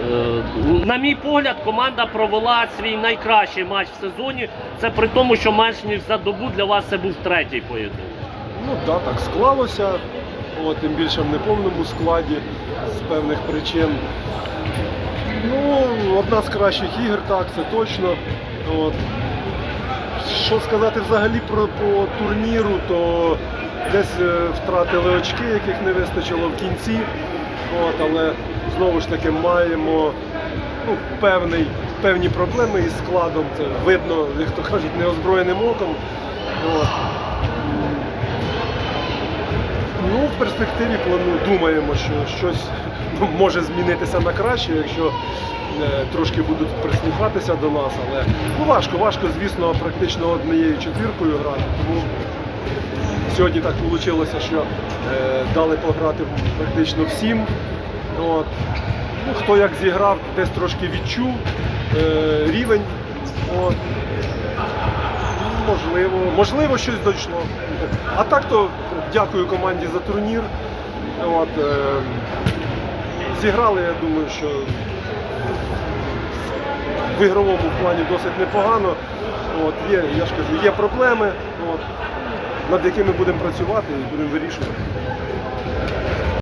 Е, На мій погляд, команда провела свій найкращий матч в сезоні. Це при тому, що менш ніж за добу для вас це був третій поєдинок. Ну да, так склалося. От, тим більше в неповному складі з певних причин. Ну, одна з кращих ігор, так, це точно. От. Що сказати взагалі про по турніру, то десь е, втратили очки, яких не вистачило в кінці. От, але знову ж таки маємо ну, певний, певні проблеми із складом. Це видно, як то кажуть, неозброєним оком. От. Ну, в перспективі плану думаємо, що щось ну, може змінитися на краще, якщо е, трошки будуть прислухатися до нас. Але ну, важко, важко, звісно, практично однією четвіркою грати. Тому сьогодні так вийшло, що е, дали пограти практично всім. От. Ну, хто як зіграв, десь трошки відчув е, рівень. От. Можливо, можливо, щось дійшло. А так то дякую команді за турнір. От, е, зіграли, я думаю, що в ігровому плані досить непогано. От, є, я ж кажу, є проблеми, от, над якими будемо працювати і будемо вирішувати.